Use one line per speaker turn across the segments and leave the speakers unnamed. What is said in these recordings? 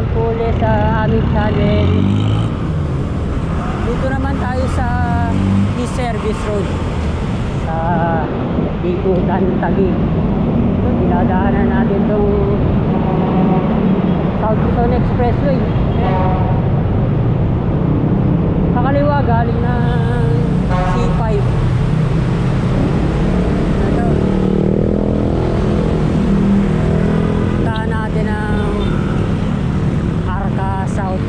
po ulit sa aming channel. Dito naman tayo sa East Service Road sa Ikutan, Taguig. So, dinadaanan natin itong South Luzon Expressway. Sa kaliwa galing ng C5. Ito. Puntahan natin ang Arca South.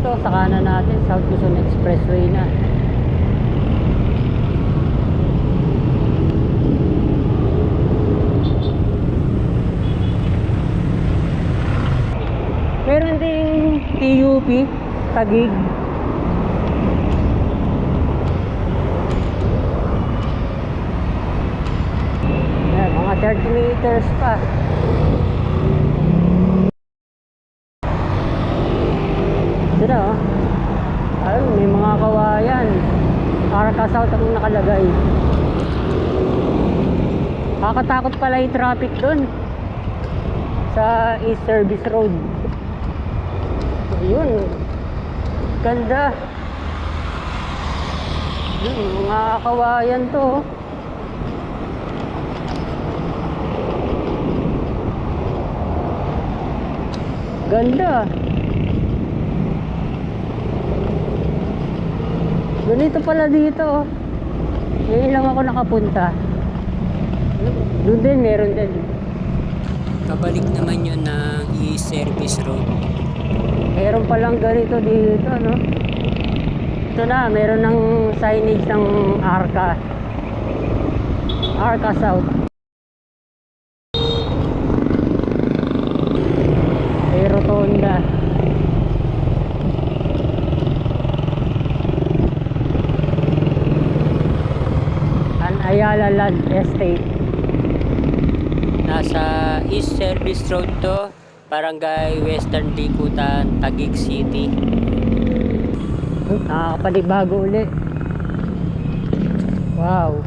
Ito, sa kanan natin, South Luzon Expressway na. Meron ding TUP, Tagig. Yan, mga 30 meters pa. Ito na oh. Ayun, may mga kawayan. Arca South ang nakalagay. Kakatakot pala yung traffic doon. Sa East Service Road. Ayun. Ganda. Yun, mga kawayan to. oh. Ganda. Ganito pala dito. oh. Ngayon lang ako nakapunta. Doon din, meron din. Pabalik naman yun ng e-service road. Meron palang ganito dito, no? Ito na, meron ng signage ng Arca. Arca South. May rotonda. An Ayala Land Estate. Nasa East Service Road to, Barangay Western Likutan, Taguig City. Nakakapanibago uli. Wow.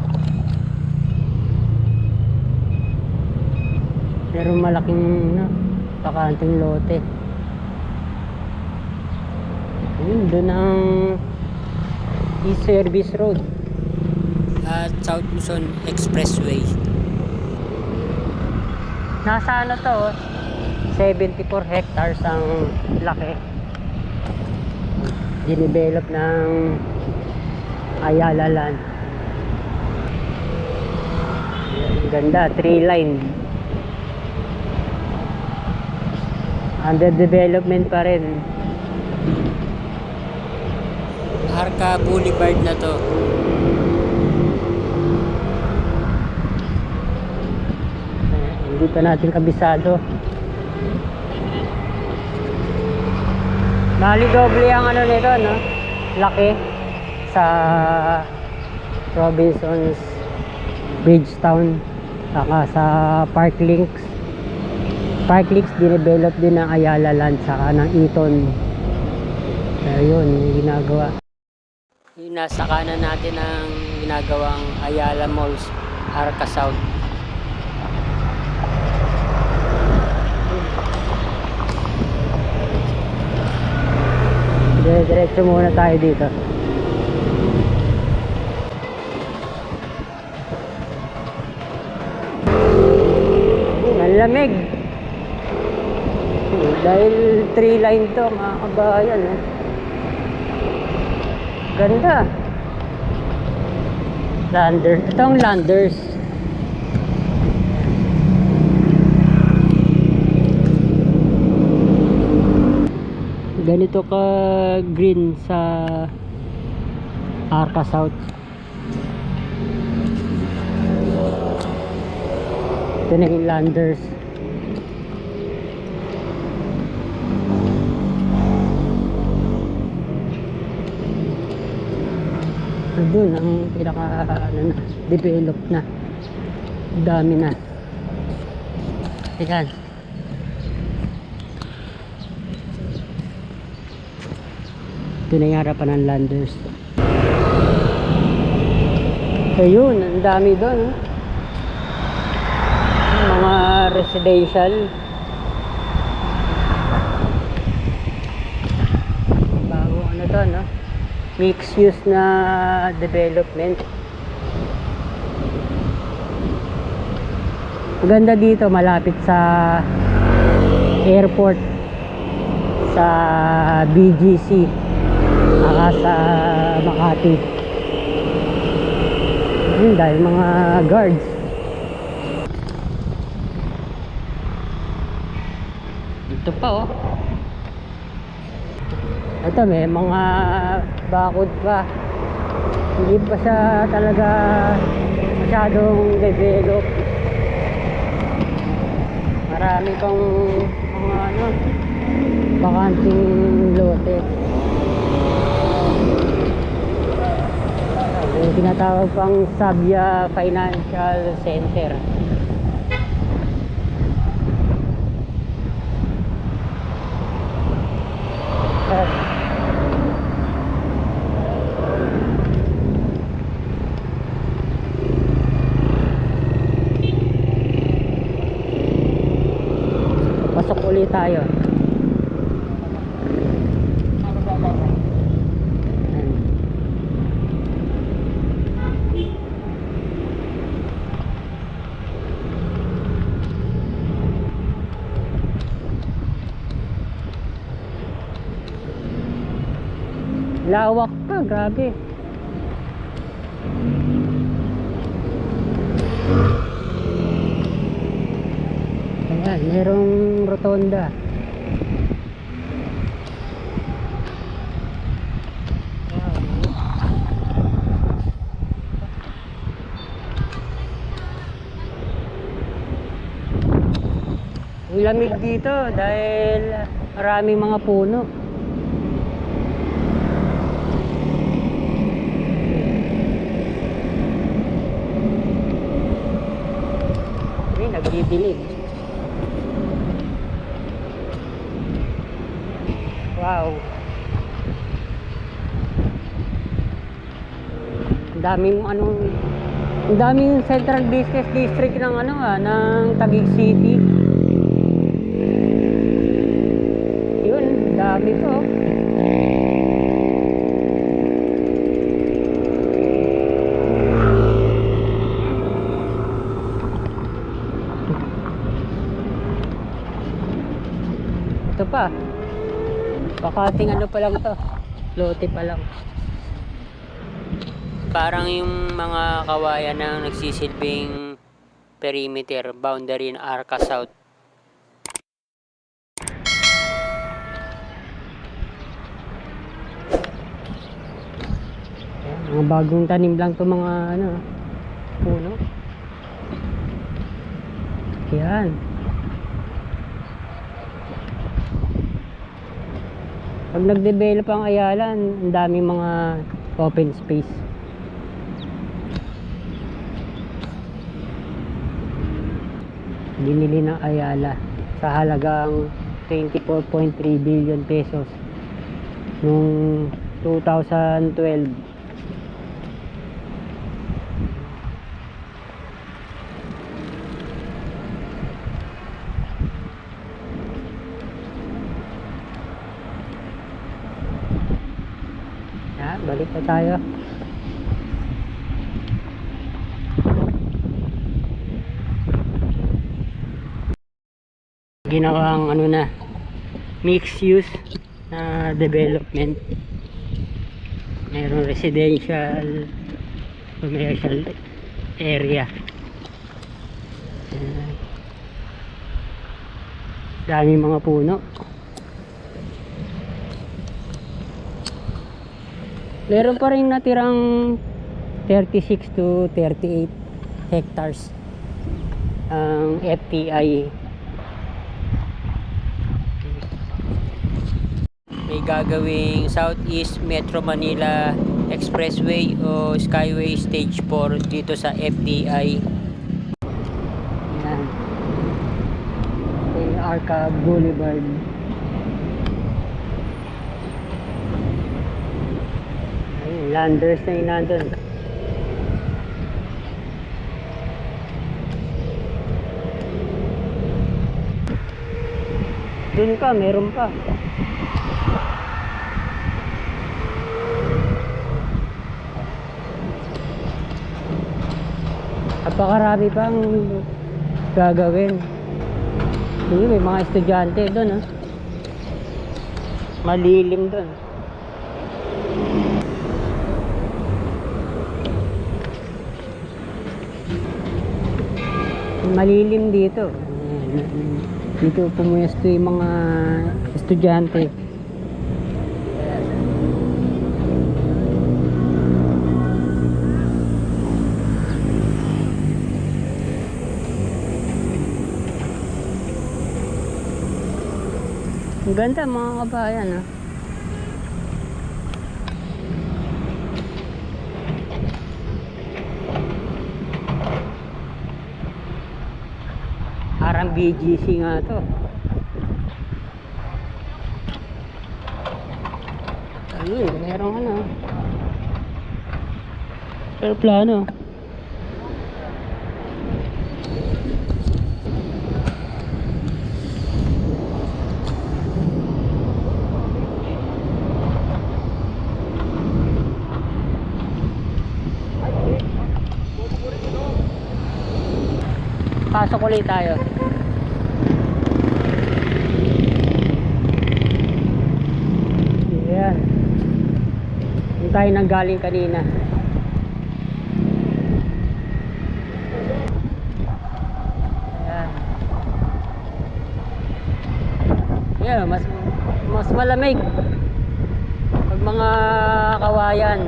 Pero malaking na, pakanting lote. Ayun, doon ang East Service Road. At South Luzon Expressway. Nasa ano to? 74 hectares ang laki. Dinevelop ng Ayala Land. Ang Ganda, tree line. Under development pa rin. Arca Boulevard na to. Pa natin kabisado. Bali doble ang ano nito, no? Laki sa Robinsons Bridgetown saka sa Park Links. Park Links dinevelop din ng Ayala Land saka ng Eton. Pero yun, yung ginagawa. Yung nasa kanan natin ang ginagawang Ayala Malls Arca South. Dire-diretso muna tayo dito. Ang lamig. Dahil tree line to, mga kabayan. Eh. Ganda. Lander. Ito ang landers. Ganito ka green sa Arca South. Ito na yung landers. Doon ang pinaka ano na, develop na. Dami na. Yan ito na yung harapan ng landers ayun ang dami doon oh. mga residential. Bago ano to, no? Mixed use na development. Maganda dito, malapit sa airport sa BGC saka sa Makati. Ayun, dahil mga guards. Ito pa oh. Ito may mga bakod pa. Hindi pa siya talaga masyadong develop. Marami pang mga ano, bakanting lote. Yung tinatawag pang Sabia Financial Center. Pasok ulit tayo. Ayan. Lawak pa, grabe. Ayan, merong rotonda. Ang lamig dito dahil maraming mga puno. Nagdidilig. Wow. Ang daming anong ang daming central business district ng ano ah, ng Taguig City. Yun, dami to. Ito pa. Pakating ano pa lang to. Lote pa lang. Parang yung mga kawayan ng nagsisilbing perimeter, boundary ng Arca South. Mga bagong tanim lang to mga ano, puno. Yan. Pag nag-develop ang Ayala, ang daming mga open space. Binili ng Ayala sa halagang 24.3 billion pesos noong 2012. Yan, balik na tayo. Ginawang ano na, mixed use na development. Mayroong residential, commercial area. Yan. Daming mga puno. Meron pa rin natirang 36 to 38 hectares ang FTI. May gagawing Southeast Metro Manila Expressway o Skyway Stage 4 dito sa FTI. Yan. Arca Boulevard. Ayun, landers na yun nandun. Doon ka, meron pa. Napakarami pang gagawin. Sige, may mga estudyante doon, ah. Malilim doon. Malilim dito. Dito pumuesto yung mga estudyante. Ganda mga kabayan ah. Parang BGC nga to. Ayun, merong ano. Pero plano. Pasok ulit tayo. Ayan. Yung tayo nang galing kanina. Ayan. Ayan, mas mas malamig. Pag mga kawayan.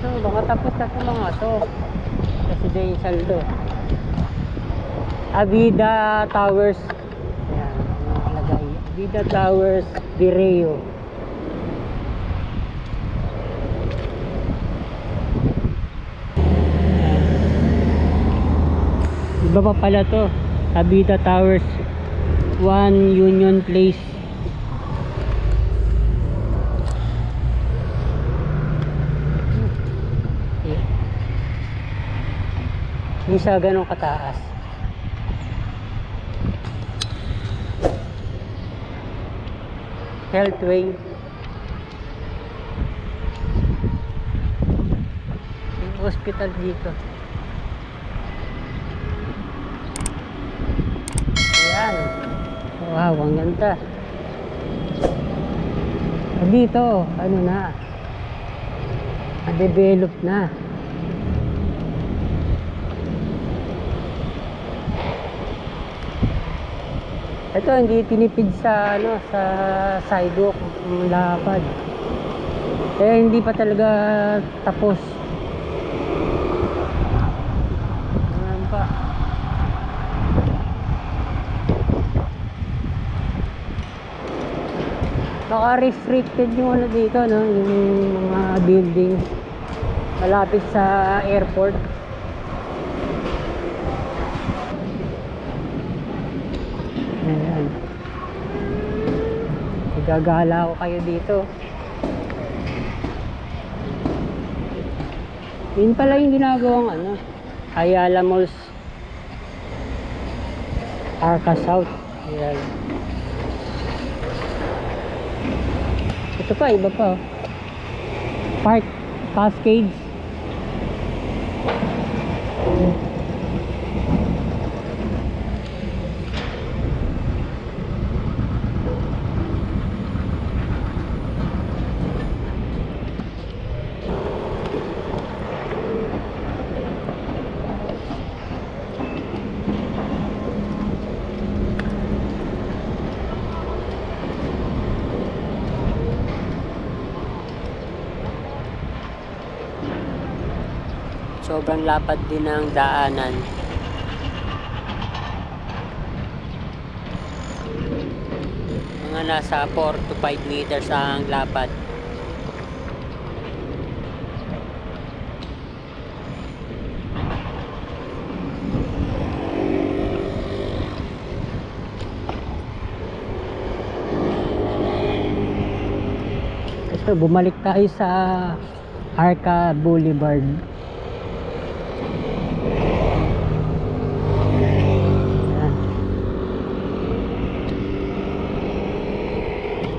So, baka tapos na ito mga to. Residential to. Avida Towers. Avida Towers, Vireo. Ayan. Iba pa pala to. Avida Towers. One Union Place. Yeah. Hindi siya ganun kataas. Healthway. Hospital dito. Ayan. Wow, ang ganda. Ah, Dito, ano na. Na-develop na. Ito hindi tinipid sa ano sa sidewalk lapad. Eh hindi pa talaga tapos. Ayan pa. Baka restricted yung ano dito no, yung mga buildings malapit sa airport. Ayan. Gagala ko kayo dito. Yun pala yung ginagawang ano, Ayala Malls Arca South. Ayan. Ito pa, iba pa. oh. Park Cascades. Sobrang lapad din ng daanan. Mga nasa 4 to 5 meters ang lapad. Ito, bumalik tayo sa Arca Boulevard.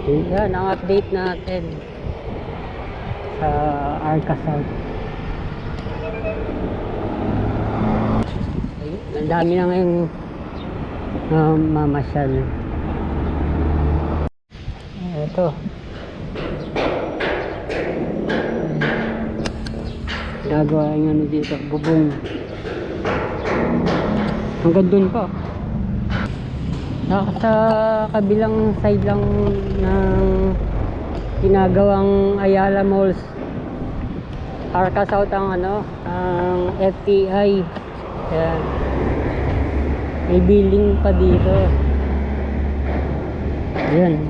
Yan ang update natin sa Arca South. Ang dami na ngayong um, mamasyal. Ito. Gagawa yung ano dito, bubong. Hanggang dun pa. Nasa kabilang side lang ng ginagawang Ayala Malls. Arca South ang ano, ang FTI. Ayan. May building pa dito. Ayan.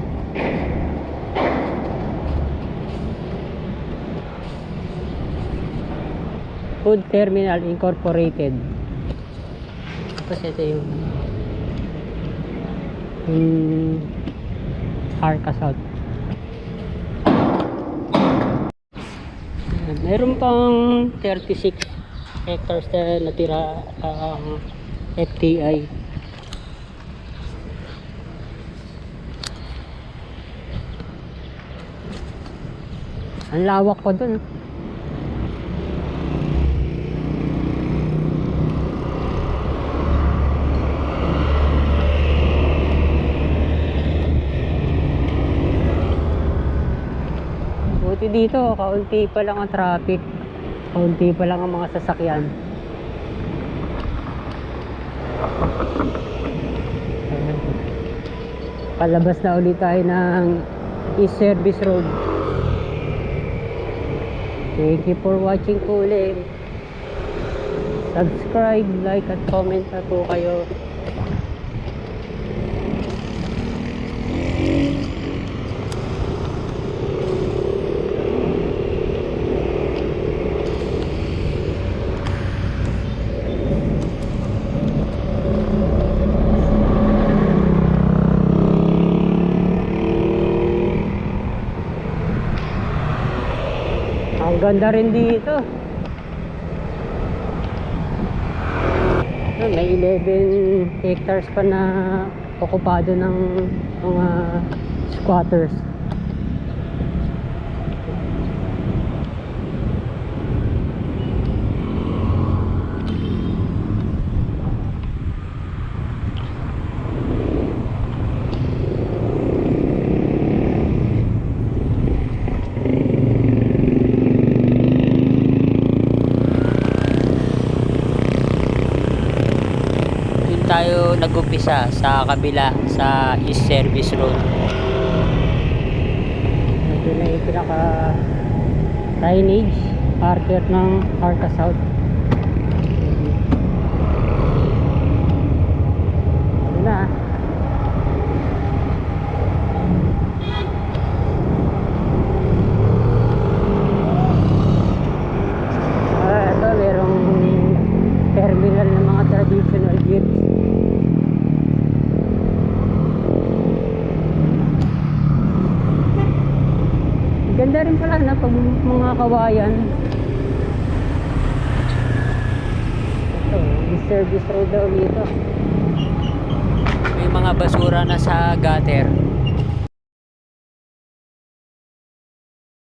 Food Terminal Incorporated. Tapos ito yung yung Arca South. Meron pang 36 hectares na natira ang FTI. Ang lawak pa dun. Buti dito, kaunti pa lang ang traffic. Kaunti pa lang ang mga sasakyan. Palabas na ulit tayo ng East Service Road. Thank you for watching po ulit. Subscribe, like, at comment na po kayo. Ang ganda rin dito. Ayun, May 11 hectares pa na okupado ng mga squatters. Doon tayo nag-umpisa sa kabila sa East Service Road. Ito na yung pinaka signage marker ng Arca South. Ito na. ah. Ah, ito merong terminal ng mga traditional goods. Ganda rin pala na pag mga kawayan. Ito, service road daw dito. May mga basura na sa gutter.